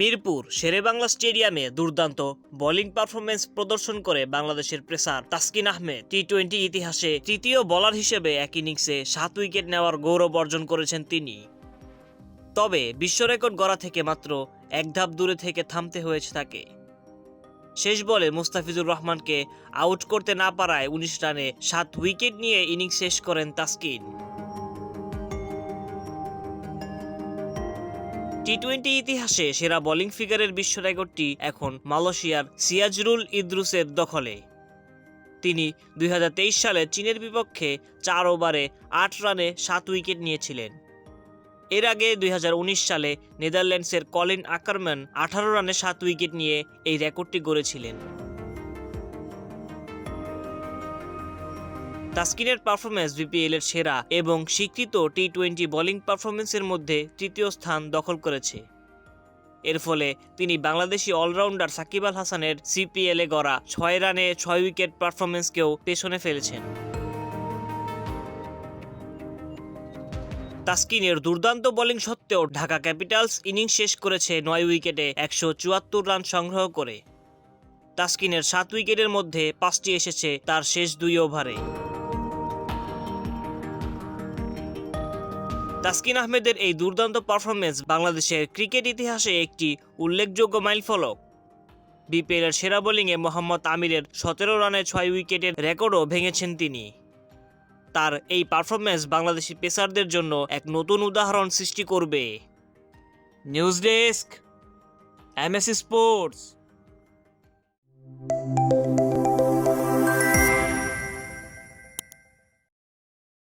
মিরপুর, শেরেবাংলা স্টেডিয়ামে দুর্দান্ত bowling performance প্রদর্শন করে বাংলাদেশের pacer Taskin Ahmed. T twenty ইতিহাসে তৃতীয় বোলার হিসেবে এক ইনিংসে সাত উইকেট নেওয়ার গৌরব অর্জন করেছেন তিনি। তবে বিশ্ব রেকর্ড গড়া থেকে মাত্র এক ধাপ দূরে থেকে থামতে হয়েছে তাকে। শেষ বলে মুস্তাফিজুর রহমানকে আউট করতে না পারায় উনিশ রানে সাত উইকেট নিয়ে ইনিংস শেষ করেন তাসকিন। টি টোয়েন্টি ইতিহাসে সেরা বোলিং ফিগারের বিশ্ব রেকর্ডটি এখন মালয়েশিয়ার সিয়াজরুল ইদ্রুসের দখলে। তিনি দুই হাজার তেইশ সালে চীনের বিপক্ষে চার ওভারে আট রানে সাত উইকেট নিয়েছিলেন। এর আগে দুই হাজার উনিশ সালে নেদারল্যান্ডসের কলিন আকারম্যান আঠারো রানে সাত উইকেট নিয়ে এই রেকর্ডটি গড়েছিলেন। তাসকিনের পারফরমেন্স বিপিএল এর সেরা এবং স্বীকৃত টি টোয়েন্টি বোলিং পারফরমেন্সের মধ্যে তৃতীয় স্থান দখল করেছে। এর ফলে তিনি বাংলাদেশি অলরাউন্ডার সাকিব আল হাসানের সিপিএলে গড়া ছয় রানে ছয় উইকেট পারফরমেন্সকেও পেছনে ফেলেছেন। তাস্কিনের দুর্দান্ত বোলিং সত্ত্বেও ঢাকা ক্যাপিটালস ইনিংস শেষ করেছে নয় উইকেটে একশো চুয়াত্তর রান সংগ্রহ করে। তাসকিনের সাত উইকেটের মধ্যে পাঁচটি এসেছে তার শেষ দুই ওভারে। তাসকিন আহমেদের এই দুর্দান্ত পারফরমেন্স বাংলাদেশের ক্রিকেট ইতিহাসে একটি উল্লেখযোগ্য মাইলফলক। বিপিএল এর সেরা বোলিংয়ে মোহাম্মদ আমিরের সতেরো রানে ছয় উইকেটের রেকর্ডও ভেঙেছেন তিনি। তার এই পারফরমেন্স বাংলাদেশি পেসারদের জন্য এক নতুন উদাহরণ সৃষ্টি করবে। News desk MSC sports.